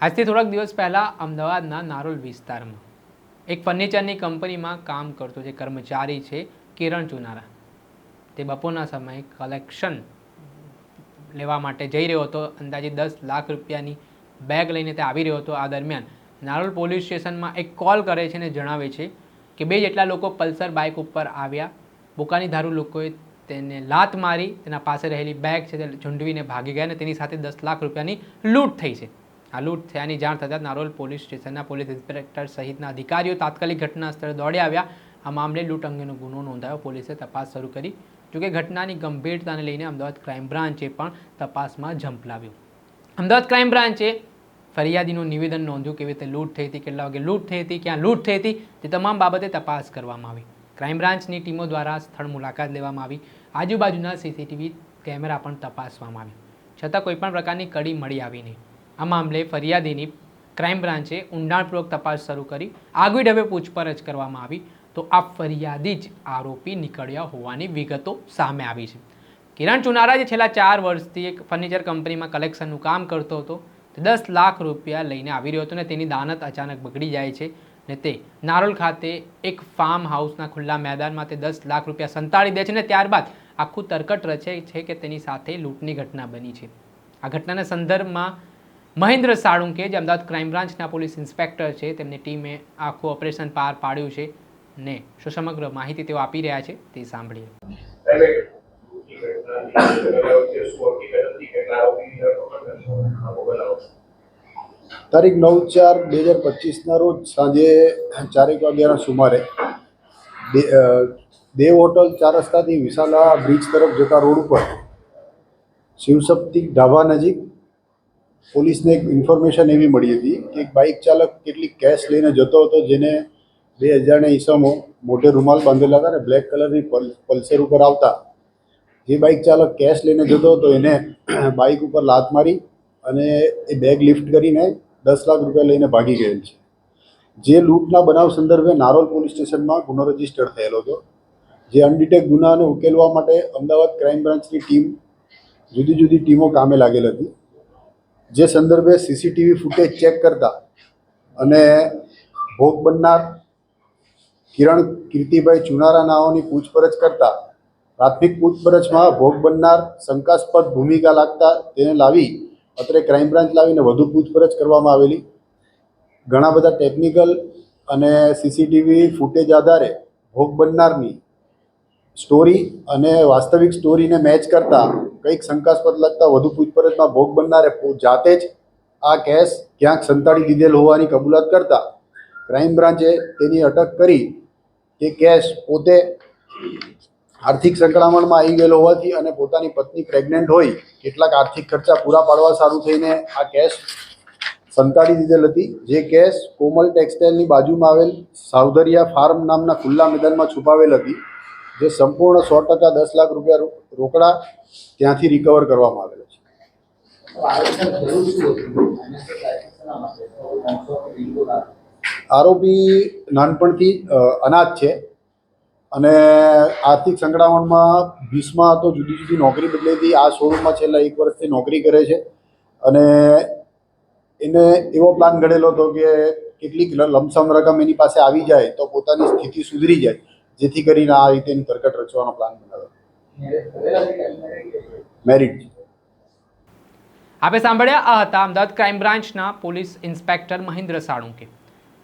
આજથી થોડાક દિવસ પહેલાં અમદાવાદના નારોલ વિસ્તારમાં એક ફર્નિચરની કંપનીમાં કામ કરતો જે કર્મચારી છે, કિરણ ચુનારા, તે બપોરના સમયે કલેક્શન લેવા માટે જઈ રહ્યો હતો. અંદાજે દસ લાખ રૂપિયાની બેગ લઈને તે આવી રહ્યો હતો. આ દરમિયાન નારોલ પોલીસ સ્ટેશનમાં એક કોલ કરે છે અને જણાવે છે કે બે જેટલા લોકો પલ્સર બાઇક ઉપર આવ્યા. બોકાની ધારુ લોકોએ તેને લાત મારી, તેના પાસે રહેલી બેગ છે તે ઝૂંડવીને ભાગી ગયા અને તેની સાથે દસ લાખ રૂપિયાની લૂંટ થઈ છે. આ લૂંટ થયાની જાણ થતાં નારોલ પોલીસ સ્ટેશનના પોલીસ ઇન્સ્પેક્ટર સહિતના અધિકારીઓ તાત્કાલિક ઘટના સ્થળે દોડી આવ્યા. આ મામલે લૂંટ અંગેનો ગુનો નોંધાયો. પોલીસે તપાસ શરૂ કરી. જોકે ઘટનાની ગંભીરતાને લઈને અમદાવાદ ક્રાઇમ બ્રાન્ચે પણ તપાસમાં ઝંપલાવ્યું. અમદાવાદ ક્રાઇમ બ્રાન્ચે ફરિયાદીનું નિવેદન નોંધ્યું કેવી રીતે લૂંટ થઈ હતી, કેટલા વાગે લૂંટ થઈ હતી, ક્યાં લૂંટ થઈ હતી, તે તમામ બાબતે તપાસ કરવામાં આવી. ક્રાઇમ બ્રાન્ચની ટીમો દ્વારા સ્થળ મુલાકાત લેવામાં આવી. આજુબાજુના સીસીટીવી કેમેરા પણ તપાસવામાં આવ્યા. છતાં કોઈપણ પ્રકારની કડી મળી આવી નહીં. આ મામલે ફરિયાદીની ક્રાઇમ બ્રાન્ચે ઊંડાણપૂર્વક તપાસ શરૂ કરી, આગવી ઢબે પૂછપરછ કરવામાં આવી. તો આ ફરિયાદી જ આરોપી નીકળ્યા હોવાની વિગતો સામે આવી છે. કિરણ ચુનારા જે છેલ્લા ચાર વર્ષથી એક ફર્નિચર કંપનીમાં કલેક્શનનું કામ કરતો હતો દસ લાખ રૂપિયા લઈને આવી રહ્યો હતો ને તેની દાનત અચાનક બગડી જાય છે ને તે નારોલ ખાતે એક ફાર્મ હાઉસના ખુલ્લા મેદાનમાં તે દસ લાખ રૂપિયા સંતાડી દે છે ને ત્યારબાદ આખું તરકટ રચે છે કે તેની સાથે લૂંટની ઘટના બની છે. આ ઘટનાના સંદર્ભમાં મહેન્દ્ર સાળુંકે જે અમદાવાદ ક્રાઇમ બ્રાન્ચના પોલીસ ઇન્સ્પેક્ટર છે. તેમની ટીમે આખું ઓપરેશન પાર પાડ્યું છે ને શું સમગ્ર માહિતી તેઓ આપી રહ્યા છે તે સાંભળીએ. તારીખ નવ ચાર બે હજાર પચીસના રોજ સાંજે ચારેક વાગ્યાના સુમારે દેવ હોટલ ચાર રસ્તાથી વિશાલા બ્રિજ તરફ જતા રોડ ઉપર શિવશક્તિ ઢાબા નજીક પોલીસને એક ઇન્ફોર્મેશન એવી મળી હતી કે એક બાઇક ચાલક કેટલીક કેશ લઈને જતો હતો, જેને બે હજારના ઈસમો મોઢે રૂમાલ બાંધેલા હતા ને બ્લેક કલરની પલ્સર ઉપર આવતા. જે બાઇક ચાલક કેશ લઈને જતો હતો, એને બાઇક ઉપર લાત મારી અને એ બેગ લિફ્ટ કરીને દસ લાખ રૂપિયા લઈને ભાગી ગયેલ છે. જે લૂંટના બનાવ સંદર્ભે નારોલ પોલીસ સ્ટેશનમાં ગુનો રજિસ્ટર થયેલો હતો. જે અનડિટેક ગુનાને ઉકેલવા માટે અમદાવાદ ક્રાઇમ બ્રાન્ચની ટીમ જુદી જુદી ટીમો કામે લાગેલ હતી. જે સંદર્ભે સીસીટીવી ફૂટેજ ચેક કરતા અને ભોગ બનનાર કિરણ કીર્તિભાઈ ચુનારા નાઓની પૂછપરછ કરતા, પ્રાથમિક પૂછપરછમાં ભોગ બનનાર શંકાસ્પદ ભૂમિકા લાગતા તેને લાવી અત્રે ક્રાઇમ બ્રાન્ચ લાવીને વધુ પૂછપરછ કરવામાં આવેલી. ઘણા બધા ટેકનિકલ અને સીસીટીવી ફૂટેજ આધારે ભોગ બનનારની સ્ટોરી અને વાસ્તવિક સ્ટોરીને મેચ કરતા કંઈક શંકાસ્પદ લાગતા વધુ પૂછપરછમાં ભોગ બનનારે જાતે જ આ કેસ ક્યાંક સંતાડી દીધેલ હોવાની કબૂલાત કરતા ક્રાઇમ બ્રાન્ચે તેની અટક કરી તે કેસ પોતે આર્થિક સંકળામણમાં આવી ગયેલો હોવાથી અને પોતાની પત્ની પ્રેગ્નન્ટ હોય કેટલાક આર્થિક ખર્ચા પૂરા પાડવા સારું થઈને આ કેસ સંતાડી દીધેલ હતી. જે કેસ કોમલ ટેક્સટાઇલની બાજુમાં આવેલ સાવધરિયા ફાર્મ નામના ખુલ્લા મેદાનમાં છુપાવેલ હતી. જે સંપૂર્ણ સો ટકા દસ લાખ રૂપિયા રોકડા ત્યાંથી રિકવર કરવામાં આવેલા છે. આરોપી નાનપણથી અનાથ છે અને આર્થિક સંકળામણમાં વીસમાં તો જુદી જુદી નોકરી બદલેથી આ શોરૂમમાં છેલ્લા એક વર્ષથી નોકરી કરે છે અને એને એવો પ્લાન ઘડેલો હતો કે કેટલીક લમસમ રકમ એની પાસે આવી જાય તો પોતાની સ્થિતિ સુધરી જાય. જેથી કરીને આ રીતે એની રચવાનો પ્લાન બનાવ્યો. મેરિટ આપે સાંભળ્યા, આ હતા અમદાવાદ ક્રાઇમ બ્રાન્ચના પોલીસ ઇન્સ્પેક્ટર મહેન્દ્ર સાળુંકે.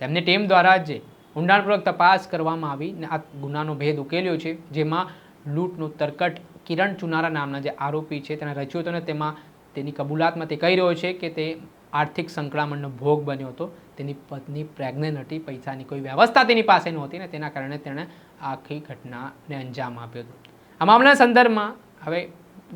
તેમની ટીમ દ્વારા જે ઊંડાણપૂર્વક તપાસ કરવામાં આવી ને આ ગુનાનો ભેદ ઉકેલ્યો છે, જેમાં લૂંટનો તરકટ કિરણ ચુનારા નામના જે આરોપી છે, તેના રચ્યો હતો ને તેમાં તેની કબૂલાતમાં તે કહી રહ્યો છે કે તે આર્થિક સંકળામણનો ભોગ બન્યો હતો. તેની પત્ની પ્રેગ્નન્ટ હતી. પૈસાની કોઈ વ્યવસ્થા તેની પાસે નહોતી ને તેના કારણે તેણે આખી ઘટનાને અંજામ આપ્યો હતો. આ મામલાના સંદર્ભમાં હવે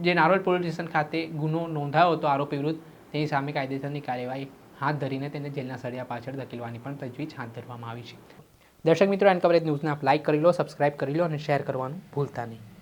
જે નારોલ પોલીસ સ્ટેશન ખાતે ગુનો નોંધાયો હતો આરોપી વિરુદ્ધ, તેની સામે કાયદેસરની કાર્યવાહી હાથ ધરીને તેને જેલના સળિયા પાછળ ધકેલવાની પણ તજવીજ હાથ ધરવામાં આવી છે. દર્શક મિત્રો, એન કવરેજ ન્યૂઝને આપ લાઇક કરી લો સબસ્ક્રાઇબ કરી લો અને શેર કરવાનું ભૂલતા નહીં.